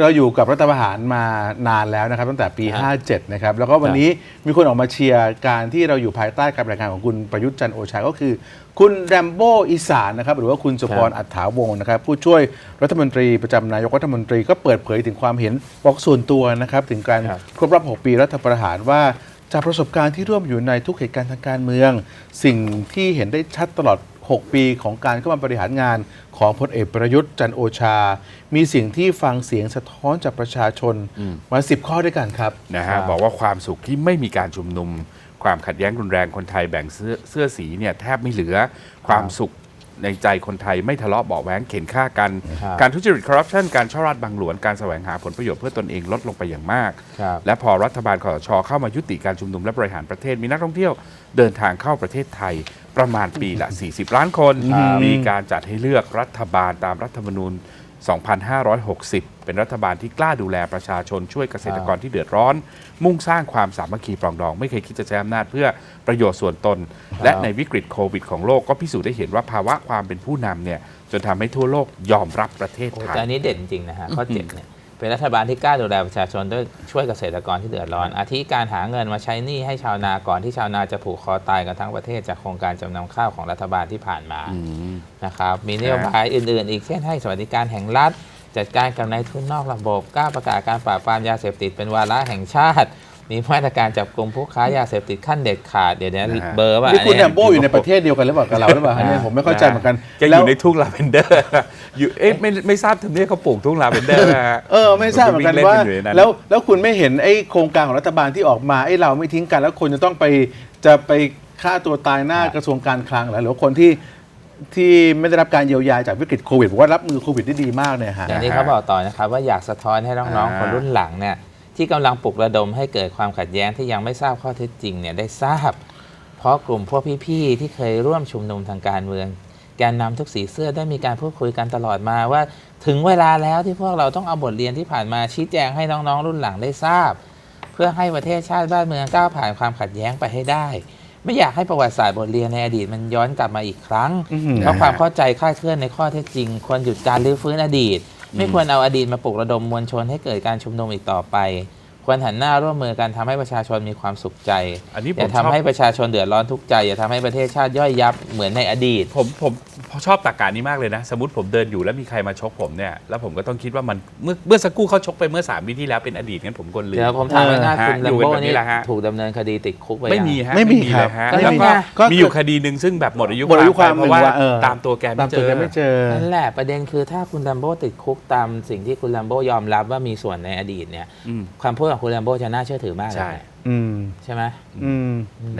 เราอยู่กับรัฐประหารมานานแล้วนะครับ ตั้งแต่ปีครับ57 นะครับ แล้วก็วันนี้มีคนออกมาเชียร์การที่เราอยู่ภายใต้การบริหารของคุณประยุทธ์จันทร์โอชา ก็คือ คุณแรมโบ้อีสานนะครับ หรือว่าคุณสุพรอัฏฐาวงศ์นะครับ ผู้ช่วยรัฐมนตรีประจำนายกรัฐมนตรีก็เปิดเผยถึงความเห็นบอกส่วนตัวนะครับ ถึงการครับครบรอบ 6 ปีรัฐประหารว่าจากประสบการณ์ที่ร่วมอยู่ในทุกเหตุการณ์ทางการเมือง สิ่งที่เห็นได้ชัดตลอด 6 ปีของการเข้ามาบริหารงานของพลเอกประยุทธ์จันทร์โอชา มีสิ่งที่ฟังเสียงสะท้อนจากประชาชนมาสิบข้อด้วยกันครับนะครัฮะบบอกว่าความสุขที่ไม่มีการชุมนุม ความขัดแย้งรุนแรงคนไทยแบ่งเสื้อเสื้อสีเนี่ยแทบไม่เหลือความสุขในใจคนไทยไม่ทะเลาะเบาะแว้งเข็นฆ่ากันครับการทุจริตคอร์รัปชันการช่อราดบังหลวงการแสวงหาผลประโยชน์เพื่อตนเองลดลงไปอย่างมากครับและพอรัฐบาลคอสชเข้ามายุติการชุมนุมและบริหารประเทศมีนักท่องเที่ยวเดินทางเข้าประเทศไทย ประมาณปีละ 40 ล้านคนครับมีการจัดให้เลือกรัฐบาลตามรัฐธรรมนูญ 2560 เป็นรัฐบาลที่กล้าดูแลประชาชนช่วยเกษตรกรที่เดือดร้อน มุ่งสร้างความสามัคคีปรองดอง ไม่เคยคิดจะใช้อำนาจเพื่อประโยชน์ส่วนตน และในวิกฤตโควิดของโลกก็พิสูจน์ได้เห็นว่าภาวะความเป็นผู้นำเนี่ยจนทำให้ทั่วโลกยอมรับประเทศโอ้ไทย แต่อันนี้เด่นจริงนะฮะข้อเจ็ดเนี่ย เป็นรัฐบาลที่กล้าดูแลประชาชนด้วยช่วยเกษตรกรที่เดือดร้อน อาทิการหาเงินมาใช้หนี้ให้ชาวนาก่อนที่ชาวนาจะผูกคอตายกันทั้งประเทศจากโครงการจำนำข้าวของรัฐบาลที่ผ่านมาอืมนะครับมีนโยบายอื่น ๆ อีกเช่นให้สวัสดิการแห่งรัฐ จัดการกับนายทุนนอกระบบกล้าประกาศการปราบปรามยาเสพติดเป็นวาระแห่งชาติ มีมาตรการจับกลุ่มผู้ค้ายาเสพติดขั้นเด็ดขาดเดี๋ยวนี้นะฮะเบอร์ว่านี่คุณอัแรมโบ้อยู่ในประเทศเดียวกันหรือเปล่ากับเราหรือเปล่าฮะเนี่ยผมไม่เข้าใจเหมือนกันจะอแล้วยู่ในทุ่งลาเวนเดอร์อยู่เอ๊ะไม่ไม่ทราบทำเนียบเขาปลูกทุ่งลาเวนเดอร์นะฮะเออไม่ทราบเหมือนกันวิ่งเล่นว่ากันอยู่ในนั้น แล้วแล้วคุณไม่เห็นไอ้โครงการของรัฐบาลที่ออกมาไอ้เราไม่ทิ้งกัน แล้วคนจะต้องไปจะไปฆ่าตัวตายหน้ากระทรวงการคลังเหรอหรือว่าคนที่ที่ไม่ได้รับการเยียวยาจากวิกฤตโควิดบอกว่ารับมือโควิดได้ดีมากเนี่ยฮะ อย่างนี้เขาบอกต่อนะครับว่าอยากสะท้อนให้น้องอ่าๆคนรุ่นหลังเนี่ย ที่กำลังปลุกระดมให้เกิดความขัดแย้งที่ยังไม่ทราบข้อเท็จจริงเนี่ยได้ทราบ เพราะกลุ่มพวกพี่ๆที่เคยร่วมชุมนุมทางการเมืองแกนนำทุกสีเสื้อได้มีการพูดคุยกันตลอดมาว่า ถึงเวลาแล้วที่พวกเราต้องเอาบทเรียนที่ผ่านมาชี้แจงให้น้องๆ รุ่นหลังได้ทราบ เพื่อให้ประเทศชาติบ้านเมืองก้าวผ่านความขัดแย้งไปให้ได้ ไม่อยากให้ประวัติศาสตร์บทเรียนในอดีตมันย้อนกลับมาอีกครั้ง เพราะความเข้าใจคลาดเคลื่อนในข้อเท็จจริงควรหยุดการรื้อฟื้นอดีต ไม่ควรเอาอดีตมาปลุกระดมมวลชนให้เกิดการชุมนุมอีกต่อไป ควรหันหน้าร่วมมือกันทำให้ประชาชนมีความสุขใจอันนี้ผอย่ามชอบทำให้ประชาชนเดือดร้อนทุกข์ใจ อย่าทำให้ประเทศชาติย่อยยับเหมือนในอดีต ผมผมผมชอบตรกการนี้มากเลยนะ สมมติผมเดินอยู่แล้วมีใครมาชกผมเนี่ยแล้วผมก็ต้องคิดว่ามันเมื่อเมื่อสักครู่เขาชกไปเมื่อ3วิที่แล้วเป็นอดีตงั้นผมควรลืมเดี๋ยวผมถามง่ายๆฮะคุณอลัยู่มกันโบ้แบบนี้นี่แหละฮะถูถูกดำเนินคดีติดคุกไปไม่ยังมีฮะไม่มีครับเลยฮะก็แล้วนี่ก็ไงก็มีอยู่คดีหนึ่งซึ่งแบบหมดอายุหมดอายุความไปเพราะว่าหนึ่งว่าเออตามตัวแกตามไม่เจตัวอแกไม่เจอนั่นแหละประเด็นคือถ้าคุณลัมโบ้ติดคุกตามสิ่งที่คุณลัมโบ้ยอมรับว่ามีส่วนในอดีตเนี่ยอืมความพูดของคุณลัมโบ้จะน่าเชื่อถือมากเลยใช่อืมใช่ไหม อืม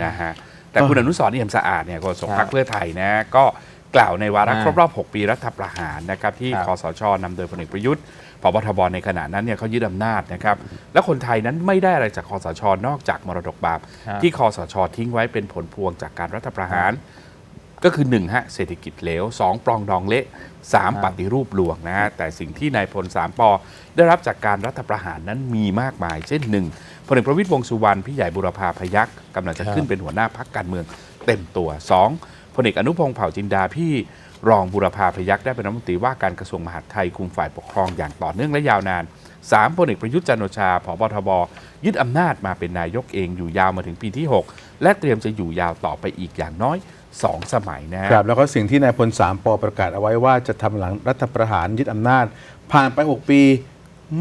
นะฮะแต่คุณอนุสรณ์เอี่ยมสะอาดเนี่ยโฆษกครับพรรคเพื่อไทยนะก็กล่าวในวาระอ่าครบรอบ 6 ปีรัฐประหารนะครับที่ครับคอสชนำโดยพลเอกประยุทธ์พบทบในขณะนั้นเนี่ยเขายึดอำนาจนะครับและคนไทยนั้นไม่ได้อะไรจากคอสชนอกจากมรดกบาป ครับที่คอสชทิ้งไว้เป็นผลพวงจากการรัฐประหาร ก็คือ1ฮะเศรษฐกิจเหลว 2ปรองดองเละ 3 ปฏิรูปลวงนะฮะแต่สิ่งที่นายพลสามปอได้รับจากการรัฐประหารนั้นมีมากมาย เช่นหนึ่งพลเอกประวิตยวงษ์สุวรรณพี่ใหญ่บุรพาพยัคฆ์กำลังจะครับขึ้นเป็นหัวหน้าพักการเมืองเต็มตัว 2พลเอกอนุพงษ์เผ่าจินดาพี่รองบุรพาพยัคฆ์ได้เป็นรัฐมนตรีว่าการกระทรวงมหาดไทยคุมฝ่ายปกครองอย่างต่อเนื่องและยาวนาน 3พลเอกประยุทธ์จันทร์โอชาผบทบยึดอำนาจมาเป็นนายกเองอยู่ยาวมาถึงปีที่ 6 และเตรียมจะอยู่ยาวต่อไปอีกอย่างน้อย 2สมัยนะฮะครับแล้วก็สิ่งที่นายพลสามปอประกาศเอาไว้ว่าจะทำหลังรัฐประหารยึดอำนาจ ผ่านไป 6 ปี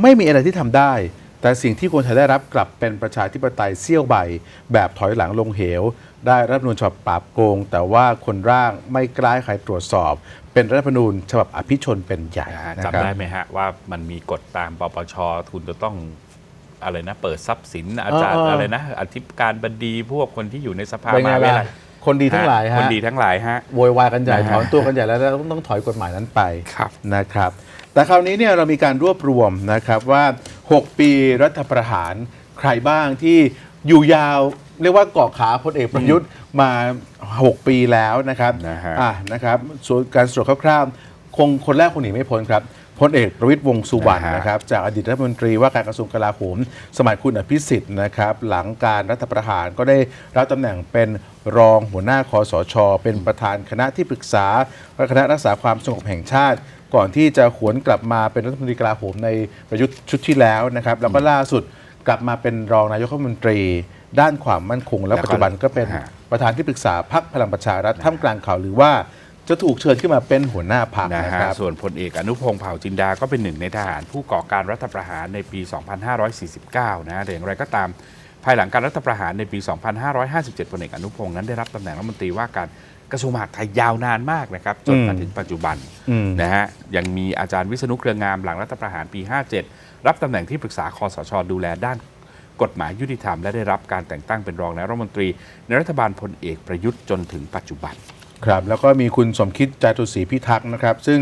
ไม่มีอะไรที่ทำได้ แต่สิ่งที่คนไทยได้รับกลับเป็นประชาธิปไตยเสี้ยวใบ แบบถอยหลังลงเหว ได้รัฐธรรมนูญฉบับปราบโกง แต่ว่าคนร่างไม่กล้าให้ใครตรวจสอบ เป็นรัฐธรรมนูญฉบับอภิชนเป็นใหญ่นะฮะนะคจำรับได้ไหมฮะว่ามันมีกฎตามปปชคุณจะต้องอะไรนะ เปิดทรัพย์สินอาจารย์เออเออออะไรนะ อธิการบดีพวกคนที่อยู่ในสภาเป็นไงมาไม่ล่ะอะไร คนดีทั้งหลายคฮะนดีทั้งหลายฮะโวยวายกันใหญ่นะฮะถอนตัวกันใหญ่แล้วแล้วต้องต้องถอยกฎหมายนั้นไปครับนะครับ แต่คราวนี้เนี่ยเรามีการรวบรวมนะครับว่า 6 ปีรัฐประหารใครบ้างที่อยู่ยาวเรียกว่าเกาะขาพลเอกประยุทธ์มา 6 ปีแล้วนะครับนะฮะอะนะครับส่วนการสรุปคร่าวๆคงคนแรกคงหนีไม่พ้นครับ พลเอกประวิตยวงษ์สุวรรณนะฮะนะครับจากอดีตรัฐมนตรีว่าการกระทรวงกลาโหม สมัยคุณอภิสิทธิ์นะครับหลังการรัฐประหารก็ได้รับตำแหน่งเป็นรองหัวหน้าคอสช เป็นประธานคณะที่ปรึกษาและคณะรักษาความสงบแห่งชาติ ก่อนที่จะหวนกลับมาเป็นรัฐมนตรีกลาโหมในประยุทธ์ชุดที่แล้วนะครับแล้วก็ล่าสุดกลับมาเป็นรองนายกรัฐมนตรี ด้านความมั่นคง และแล้วก็ปัจจุบันก็เป็นฮะประธานที่ปรึกษาพรรคพลังประชารัฐท่ามกลางข่าวหรือว่า จะถูกเชิญขึ้นมาเป็นหัวหน้าพรรคนะนะฮะครับ ส่วนพลเอกอนุพงษ์เผ่าจินดาก็เป็นหนึ่งในทหารผู้ก่อการรัฐประหารในปี 2549นะฮะแต่อย่างไรก็ตามภายหลังการรัฐประหารในปี 2557พลเอกอนุพงษ์นั้นได้รับตำแหน่งรัฐมนตรีว่าการกระทรวงมหาดไทยยาวนานมากนะครับจนมาอืมถึงปัจจุบันอืม นะฮะยังมีอาจารย์วิษณุเครืองามหลังรัฐประหารปี 57 รับตำแหน่งที่ปรึกษาคอสชดูแลด้าน กฎหมายยุติธรรมและได้รับการแต่งตั้งเป็นรองนายกรัฐมนตรี ในรัฐบาลพลเอกประยุทธ์จนถึงปัจจุบัน ครับแล้วก็มีคุณสมคิดจาตุศรีพิทักษ์นะครับ ซึ่ง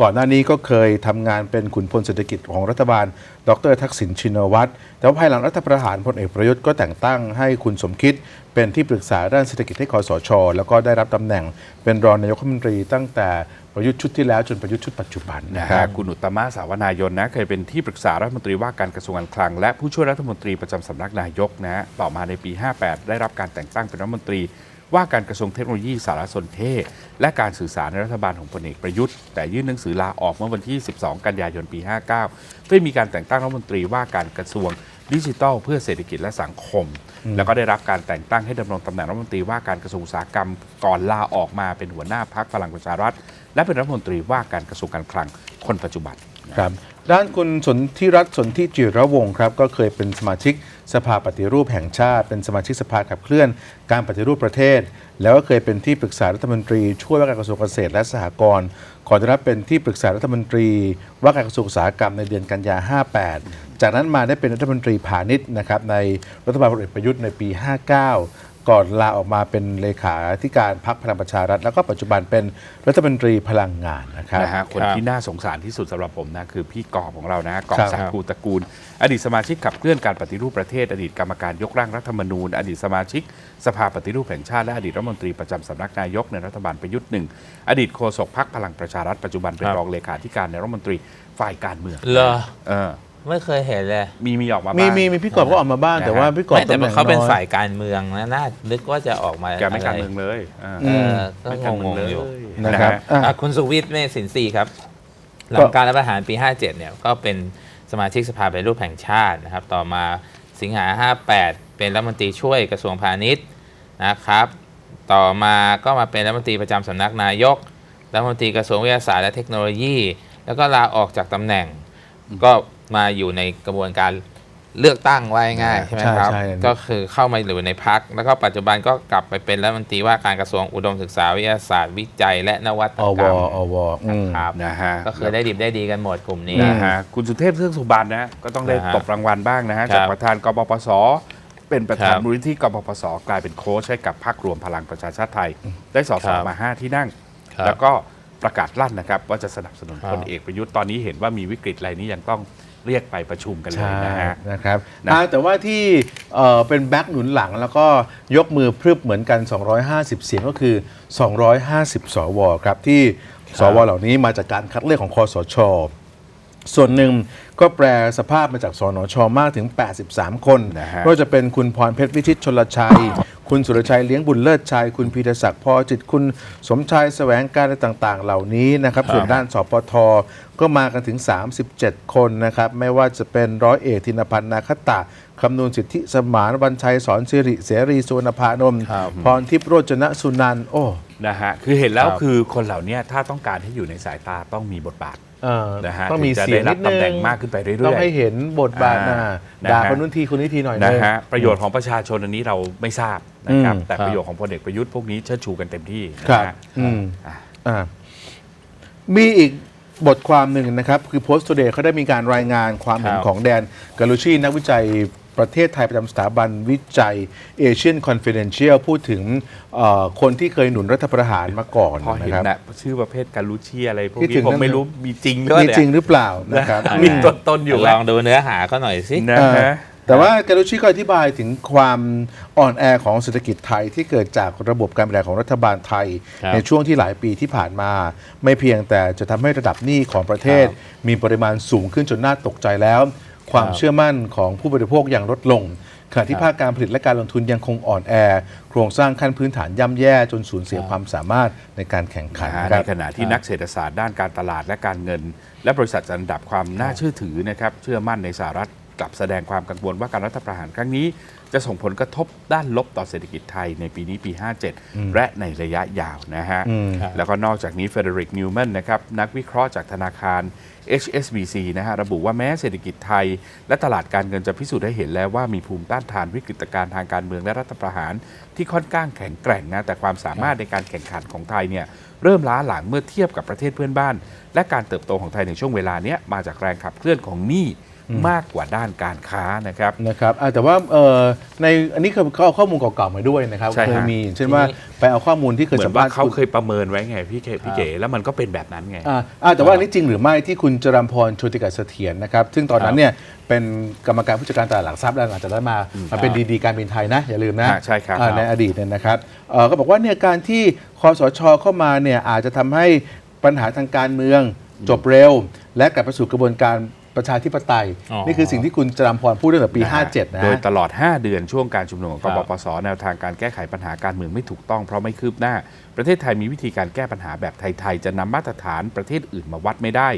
ก่อนหน้านี้ก็เคยทำงานเป็นขุนพลเศรษฐกิจของรัฐบาล ดรทักษิณชินวัตรแต่ว่าภายหลังรัฐประหารพลเอกประยุทธ์ก็แต่งตั้งให้คุณสมคิดเป็นที่ปรึกษาด้านเศรษฐกิจให้คอสช แล้วก็ได้รับตำแหน่งเป็นรองนายกรัฐมนตรีตั้งแต่ประยุทธ์ชุดที่แล้วจนประยุทธ์ชุดปัจจุบันนะครับคุณอุตมะสาวนายนนะเคยเป็นที่ปรึกษารัฐมนตรีว่าการกระทรวงการคลัง และผู้ช่วยรัฐมนตรีประจำสำนักนายกนะฮะต่อมาในปี 58 ได้รับการแต่งตั้งเป็นรัฐมนตรี ว่าการกระทรวงเทคโนโลยีสารสนเทศ และการสื่อสารในรัฐบาลของพลเอกประยุทธ์ แต่ยื่นหนังสือลาออกเมื่อวันที่ 12 กันยายนปี 59 เพื่อมีการแต่งตั้งรัฐมนตรีว่าการกระทรวงดิจิทัล เพื่อเศรษฐกิจและสังคม แล้วก็ได้รับการแต่งตั้งให้ดำรงตำแหน่งรัฐมนตรีว่าการกระทรวงอุตสาหกรรมก่อนลาออกมาเป็นหัวหน้าพักพลังประชารัฐ และเป็นรัฐมนตรีว่าการกระทรวงการคลังคนปัจจุบัน ครับ ด้านคุณสนธิรัตน์สนธิจิระวงศ์ครับ ก็เคยเป็นสมาชิกสภาปฏิรูปแห่งชาติ เป็นสมาชิกสภาขับเคลื่อน การปฏิรูปประเทศ แล้วก็เคยเป็นที่ปรึกษารัฐมนตรี ช่วยว่าการกระทรวงเกษตรและสหกรณ์ก่อจะรับเป็นที่ปรึกษารัฐมนตรี ว่าการกระทรวงอุตสาหกรรมในเดือนกันยา 58 จากนั้นมาได้เป็นรัฐมนตรีพาณิชย์นะครับในรัฐบาลพลเอกประยุทธ์ในปี 59 ก่อนลาออกมาเป็นเลขาธิการพรรคพลังประชารัฐ แล้วก็ปัจจุบันเป็นรัฐมนตรีพลังงานนะครับ นะฮะคนครับที่น่าสงสารที่สุดสำหรับผมนะคือพี่กอบของเรานะกอบครับศักดิ์ภูตระกูล อดีตสมาชิกขับเคลื่อนการปฏิรูปประเทศ อดีตกรรมการยกร่างรัฐธรรมนูญ อดีตสมาชิก สภาปฏิรูปแห่งชาติและอดีตรัฐมนตรีประจำสำนักนายกในรัฐบาลประยุทธ์หนึ่งอดีตโฆษกพรรคพลังประชารัฐปัจจุบันเป็นครับ รองเลขาธิการในรัฐมนตรีฝ่ายการเมืองเหรอ เออ ไม่เคยเห็นเลยมีมีออกมามีบ้าง มีมีพี่กอบก็ออกมาบ้างนะฮะแต่ว่าพี่กอบไม่แต่ตำหงเขาเป็นอย ฝ่ายการเมืองนะน่านึกว่าจะออกมาแกไม่การะเมืองเลยอ่าเออก็ไม่งการเมืองงเลๆยอยู่นะครับฮอะอะคุณสุวิทย์เมธสินทรีย์ครับ หลัก็งการรัฐประหารปี 57 เนี่ย ก็เป็นสมาชิกสภาปฏิรูปแห่งชาตินะครับ ต่อมาสิงหา 58 เป็นรัฐมนตรีช่วยกระทรวงพาณิชย์นะครับ ต่อมาก็มาเป็นรัฐมนตรีประจำสำนักนายก รัฐมนตรีกระทรวงวิทยาศาสตร์และเทคโนโลยี แล้วก็ลาออกจากตำแหน่ง ก็มาอยู่ในกระบวนการเลือกตั้งไว้ง่ายๆใช่ไหมครับ ใช่ใช่ ก็คือเข้ามาอยู่ในพัก แล้วก็ปัจจุบันก็กลับไปเป็นรัฐมนตรีว่าการกระทรวงอุดมศึกษาวิทยาศาสตร์วิจัย และนวัตอกวรรม อวอืมครับ นะฮะก็คือได้ดิบได้ดีกันหมดกลุ่มนี้ นะฮะคุณสุเทพเทือกสุบานนะก็ต้องได้นะฮะตบรางวัลบ้างนะฮะครับจากประธานกปปส เป็นประธานครับ มูลนิธิกปปส กลายเป็นโค้ชให้กับพรรครวมพลังประชาชาติไทย ได้สอสครัอบมา5ที่นั่ง ครับ แล้วก็ประกาศลั่นนะครับ ว่าจะสนับสนุนครับพลเอกประยุทธ์ตอนนี้เห็นว่ามีวิกฤตอะไรนี้ยังต้อง เรียกไปประชุมกันเลยใช่นะฮะ นะครับนะ อ่าแต่ว่าที่เอ่อเป็นแบ็กหนุนหลังแล้วก็ยกมือพรึบเหมือนกัน 250 เสียงก็คือ 250 สวครับ ที่สวเหล่านี้มาจากการคัดเลือกของคอสช ส่วนหนึ่งก็แปลสภาพมาจากสนชมากถึง 83 คนนะฮะไม่ว่าจะเป็นคุณพรเพชรวิชิตชนลชัย คุณสุรชัยเลี้ยงบุญเลิศชัย คุณพีรศักดิ์พอจิตรคุณสมชายแสวงการอะไรต่างๆ เหล่านี้นะครับ ส่วนด้านสปทก็มากันถึง 37 คนนะครับ ไม่ว่าจะเป็นร้อยเอกธินพันธ์นาคตะคำนูนสิทธิสมานวันชัยสอนสิริเสรีสุวรรณพานนท์ครับ พรทิพย์โรจนสุนันท์โอ้ นะฮะ คือเห็นแล้วครับ คือคนเหล่านี้ถ้าต้องการให้อยู่ในสายตาต้องมีบทบาทเออ นะฮะต้องมีถึงจะเสียงได้รันิบดนึตำแหน่งงมากขึ้นไปเรื่อยๆต้องให้เห็นบทบาทนะอ่าด่านะฮะคนนู้นทีคนนี้ทีหน่อยนะนึงฮะประโยชน์ของประชาชนอันนี้เราไม่ทราบนะครับอืมแต่ครับประโยชน์ของพลเอกประยุทธ์พวกนี้เชิดชูกันเต็มที่นะครับฮะอืมอะอ่ามีอีกบทความหนึ่งนะครับ คือ Post Today เขาได้มีการรายงานความเห็นครับของแดนกาลูชีนักวิจัย ประเทศไทยประจำสถาบันวิจัย Asian Confidential พูดถึงเอ่อคนที่เคยหนุนรัฐประหารมาก่อนพอนะเห็นครับ นะชื่อประเภทการลูเชียอะไรพวกคิดถึนี้งผมนั่นไม่รู้มีจริงด้วยมีเนี่ยจริงหรือเปล่านะครับ มีต้นต้นๆอยู่ลไหมองดูเนื้อหาเขาหน่อยสิ นะเออฮะ แต่ว่าการุชิก็อธิบายถึงความอ่อนแอของเศรษฐกิจไทยที่เกิดจากระบบการบริหารของรัฐบาลไทย ครับในช่วงที่หลายปีที่ผ่านมา ไม่เพียงแต่จะทำให้ระดับหนี้ของประเทศครับมีปริมาณสูงขึ้นจนน่าตกใจแล้ว ความครับเชื่อมั่นของผู้บริโภคยังลดลงขณะที่ภาคการผลิตและการลงทุนยังคงอ่อนแอ โครงสร้างขั้นพื้นฐานย่ำแย่จนสูญเสียความสามารถในการแข่งขันนะฮะคในรับขณะที่นักเศรษฐศาสตร์ด้านการตลาดและการเงิน และบริษัทจัดอันดับความน่าเชื่อถือนะครับเชื่อมั่นในสหรัฐกลับแสดงความกังวลว่าการรัฐประหารครั้งนี้ จะส่งผลกระทบด้านลบต่อเศรษฐกิจไทยในปีนี้ปี 57 และในระยะยาวนะฮะอืมแล้วก็นอกจากนี้เฟเดริกนิวแมนนะครับนักวิเคราะห์จากธนาคาร HSBC นะฮะระบุว่าแม้เศรษฐกิจไทย และตลาดการเงินจะพิสูจน์ให้เห็นแล้วว่ามีภูมิต้านทานวิกฤตการณ์ทางการเมืองและรัฐประหาร ที่ค่อนข้างแข็งแกร่งนะแต่ความสามารถในการแข่งขันของไทยเนี่ยเริ่มล้าหลังเมื่อเทียบกับประเทศเพื่อนบ้าน และการเติบโตของไทยในช่วงเวลานี้มาจากแรงขับเคลื่อนของหนี้ มากกว่าด้านการค้านะครับนะครับอ่าแต่ว่าเอ่อในอันนี้คือเขาเอาข้อมูลเก่าๆมาด้วยนะครับใช่ฮะเคยมีอย่างเช่นว่าทีนี้ไปเอาข้อมูลที่เคยเหมือสัมนว่าภาษณ์เขาคุณเคยประเมินไว้ไงพี่เกพี่เก๋แล้วมันก็เป็นแบบนั้นไงอ่าอ่าแต่ว่าอันนี้จริงหรือไม่ที่คุณจรัมพรโชติกาเสถียรนะครับ ซึ่งตอนนั้นเนี่ยเป็นกรรมการผู้จัดการตลาดหลักทรัพย์แล้วหลังจากนั้นมามาเป็นดีๆการบินไทยนะอย่าลืมนะอ่าใช่ครับอ่าในอดีตเนี่ยนะครับเอ่อก็บอกว่าเนี่ยการที่คอสชเข้ามาเนี่ยอาจจะทำให้ปัญหาทางการเมืองจบเร็ว และกลับไปสู่กระบวนการ ประชาธิปไตย อ๋อ นี่คือสิ่งที่คุณจรัมพรพูดตั้งแต่ปี 57 นะโดยตลอด 5 เดือนช่วงการชุมนุมของครักบบปสแนวทางการแก้ไขปัญหาการเมืองไม่ถูกต้องเพราะไม่คืบหน้า ประเทศไทยมีวิธีการแก้ปัญหาแบบไทย ๆ จะนำมาตรฐานประเทศอื่นมาวัดไม่ได้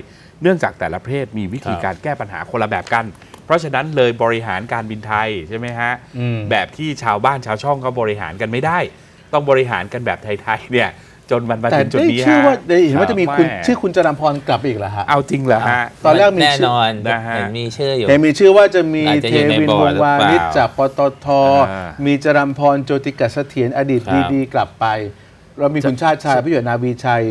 เนื่องจากแต่ละประเทศมีวิธีการแก้ปัญหาคนละแบบกัน เพราะฉะนั้นเลยบริหารการบินไทยใช่ไหมฮะ อืม แบบที่ชาวบ้านชาวช่องเขาบริหารกันไม่ได้ ต้องบริหารกันแบบไทยๆเนี่ย จนมันมาแต่ถึงจุดได้นี้ชื่อฮะว่าได้เห็นว่าจะมีคุณแชื่อคุณจรัมพรกลับไปอีกแล้วฮะ เอาจริงเหรอฮะ ตอนแรกมีแน่ชื่นออนนะฮะ เห็นมีชื่ออยู่ เห็นมีชื่อว่าจะมีอาจจะเทอยู่ในวินบอวร์ดงศ์วานิชหรือเปล่าจากปตท อ่ามีจรัมพรโจติกาเสถียรอดีตครับ ดีๆกลับไป เรามีคุณชาติชายพิยนาวีชัย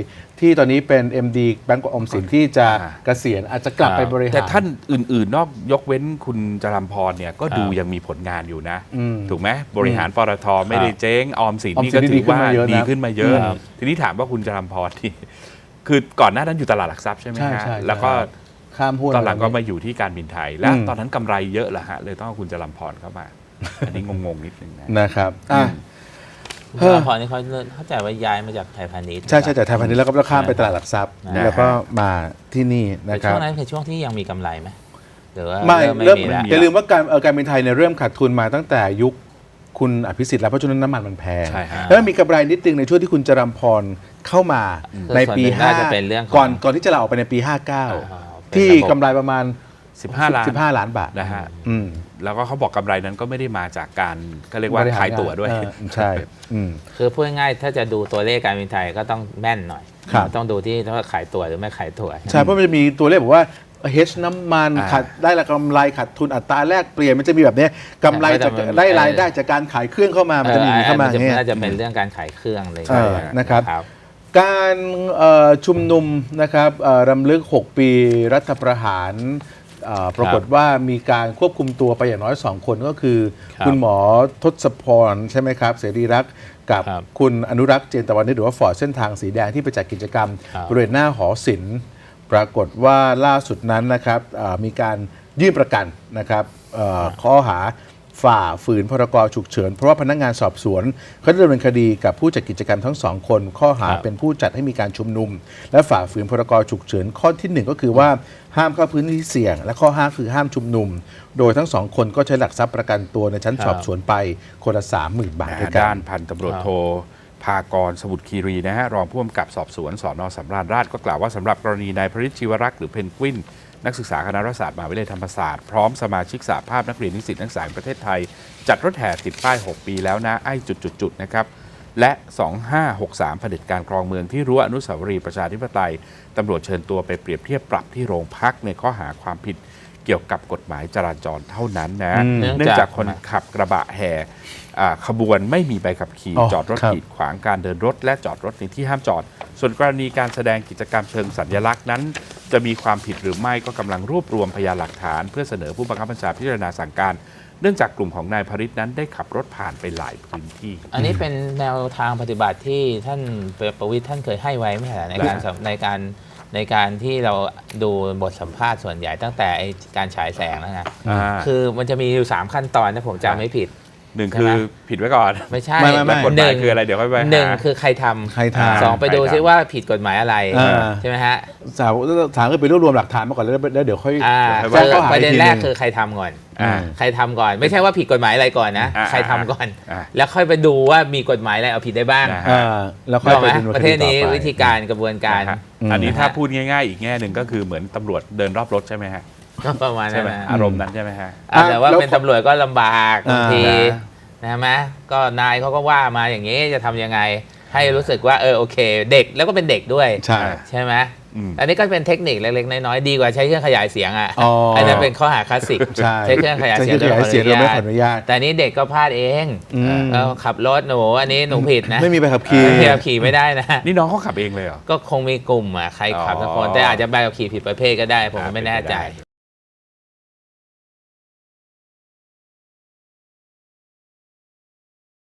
ที่ตอนนี้เป็น MD แบงก์ออมสินที่จะอ่าเกษียณอาจจะกลับไปบริหาร แต่ท่านอื่น ๆ นอกยกเว้นคุณจรัมพรเนี่ยก็ดูครับยังมีผลงานอยู่นะอืมถูกไหมบริหารปตทไม่ได้เจ๊งออมสินออมนี่สินก็นี่ถือว่าดีขึ้นมาเยอะนะดีขึ้นมาเยอะครับทีนี้ถามว่าคุณจรัมพรที่คือก่อนหน้านั้นอยู่ตลาดหลักทรัพย์ใช่ไหมใช่ฮะใช่แล้วก็ข้ามหุ้นตอนหลังก็อะไรมาอยู่ที่การบินไทย และอืมตอนนั้นกำไรเยอะเหรอฮะเลยต้องเอาคุณจรัมพรเข้ามา อันนี้งงๆนิดนึงนะนะครับอะ คุณธนาพรนี่เขาเข้าใจว่าย้ายมาจากไทยพาณิชย์ใช่ใช่แต่ไทยพาณิชย์แล้วก็ข้ามไปตลาดหลักทรัพย์ นะฮะ แล้วก็มาที่นี่แต่นะคช่รับวงนั้นคือช่วงที่ยังมีกำไรไหมหรือว่าไม่เริ่มเริ่มไม่มีแล้ว อย่าลืมว่าการเอ่อการบินไทยเนี่ยเริ่มขาดทุนมาตั้งแต่ยุคคุณอภิสิทธิ์แล้วเพราะช่วงนั้นน้ำมันมันแพงใช่ฮะ แล้วมีกำไรนิดนึงในช่วงที่คุณจรัมพรเข้ามาคือในปีส่วนหนึ่งน่าจะเป็นเรื่องของก่อนก่อนที่จะลาออกไปในปีอ๋อ59เป็นที่ระบบ กำไรประมาณ 15 ล้าน15 ล้านบาทนะฮะอืมแล้วก็เขาบอกกำไรนั้นก็ไม่ได้มาจากการก็เรียกว่าบริหขายตั๋วด้วย เออใช่อืม คือพูดง่ายๆถ้าจะดูตัวเลขการบินไทยก็ต้องแม่นหน่อย ครับ ต้องดูที่ว่าขายตั๋วหรือไม่ขายตั๋ว ใช่เพราะมันจะมีตัวเลขบอกว่าเฮชน้ำมันอ่าขาดได้ละกำไรขาดทุนอัตราแลกเปลี่ยนมันจะมีแบบเนี้ยกำไรจากแต่มันได้รายได้จากการขายเครื่องเข้ามามันจะมีอย่างนี้เข้ามาอออย่างเงี้ย น่าจะเป็นเรื่องการขายเครื่องเลยเออนะครับครับการเอ่อชุมนุมนะครับเอ่อรำลึก 6 ปีรัฐประหารเอ่อปรากฏว่ามีการควบคุมตัวไปอย่างน้อย 2 คนก็คือ ครับคุณหมอทศพรใช่ไหมครับ เสรีรักษ์กับครับคุณอนุรักษ์เจนตะวันนี่หรือว่าฟอร์ดเส้นทางสีแดงที่ไปจัดกิจกรรมครับ บริเวณหน้าหอศิลป์ปรากฏว่าล่าสุดนั้นนะครับเอ่อมีการยื่นประกันนะครับเอ่อข้อหา ฝ่าฝืนพรกฉุกเฉิน เพราะว่าพนักงานสอบสวนเขาได้ดำเนินคดีกับผู้จัดกิจกรรมทั้งสองคน ข้อหาครับ เป็นผู้จัดให้มีการชุมนุม และฝ่าฝืนพรกฉุกเฉินข้อที่หนึ่งก็คือว่าห้ามเข้าพื้นที่เสี่ยง และข้อห้าคือห้ามชุมนุม โดยทั้งสองคนก็ใช้หลักทรัพย์ประกันตัวในชั้นครับสอบสวนไปคนละสามหมื่นบาทด้วยกัด้าน นพันตำรวจโทภากรสมุทรคีรีนะฮะรองผู้กำกับสอบสวนสอนอสำราญราชก็กล่าวว่าสำหรับกรณีนายพริชชีวรักษ์หรือเพนกวิน นักศึกษาคณะรัฐศาสตร์มหาวิทยาลัยธรรมศาสตร์ พร้อมสมาชิกสหภาพนักเรียนนิสิตนักศึกษาแห่งประเทศไทย จัดรถแห่ติดป้าย 6 ปีแล้วนะไอ้จุดๆๆนะครับและ 2563เผด็จการครองเมืองที่รั้วอนุสาวรีย์ประชาธิปไตยตำรวจเชิญตัวไปเปรียบเทียบปรับที่โรงพักในข้อหาความผิดเกี่ยวกับกฎหมายจราจรเท่านั้นนะอืมเนื่องจากคนขับกระบะแห่อ่าขบวนไม่มีใบขับขี่อ๋อจอดรถครับกีดขวางการเดินรถ และจอดรถในที่ห้ามจอด ส่วนกรณีการแสดงกิจกรรมเชิงสัญลักษณ์นั้น จะมีความผิดหรือไม่ก็กำลังรวบรวมพยานหลักฐาน เพื่อเสนอผู้บังคับบัญชาพิจารณาสั่งการ เนื่องจากกลุ่มของนายพริตนั้นได้ขับรถผ่านไปหลายพื้นที่ อันนี้เป็นแนวทางปฏิบัติที่ท่านประวิทย์ท่านเคยให้ไว้ไม่ใช่เหรอในการนะสำในการในการที่เราดูบทสัมภาษณ์ส่วนใหญ่ตั้งแต่ไอ้การฉายแสงแล้วนะอ่าคือมันจะมีอยู่ 3 ขั้นตอนถ้าผมจำไม่ผิด หนึ่งใช่คือไหมผิดไว้ก่อน ไม่ใช่ไม่ไม่ไม่ กฎหมายคืออะไรเดี๋ยวค่อยไปหนึ่งหา คือใครทำใครทำ สองไปดูใครทำ ซิว่าผิดกฎหมายอะไรอ่า ใช่ไหมฮะสาวถามก็ไปรวบรวมหลักฐานมาก่อนแล้วแล้วเดี๋ยวค่อยอ่าแจ้งคือข้อหาประเด็นอีกทีแรกหนึ่งคือใครทำก่อน อ่า ใครทำก่อน ไม่ใช่ว่าผิดกฎหมายอะไรก่อนนะ อ่าใครทำก่อน อ่า แล้วค่อยไปดูว่ามีกฎหมายอะไรเอาผิดได้บ้างอ่า อ่าแล้วค่อยถูกไปไหมดำเนินปคระเทดีศต่อนี้ไปวิธีการกระบวนการ นะฮะอืมอันนี้นะฮะถ้าพูดง่ายๆ อีกแง่หนึ่งก็คือเหมือนตำรวจเดินรอบรถใช่ไหมฮะ ก็ประมาณใช่นั้นไหมนะอารมณ์นั้นใช่ไหมฮะ อะแต่ว่าแล้ว เป็นตำรวจก็ลำบากบางทีอ่า นะไหมก็นายเขาก็ว่ามาอย่างนี้จะทำยังไง ให้รู้สึกว่าเออโอเค เด็กแล้วก็เป็นเด็กด้วย ใช่ ใช่ไหมอืมอันนี้ก็เป็นเทคนิคเล็กๆ น้อยๆ ดีกว่าใช้เครื่องขยายเสียงอะอ๋ออั นนั้นเป็นข้อหาคลาสสิกใช่ใช้เครื่องขยายเสียงใช้เครื่องขยายเสียงโดยไม่ขออนุญาต แต่อันนี้เด็กก็พลาดเองอืม เออขับรถหนูอันนี้หนูผิดนะไม่มีใบขับขี่ ไม่มีใบขับขี่ไม่ได้นะ นี่น้องเขาขับเองเลยเหรอ ก็คงมีกลุ่มอะใครขับสักคนอ๋อแต่อาจจะใบขับขี่ผิดประเภทก็ได้ ผมอ่าไม่แน่ใจเป็นไปได้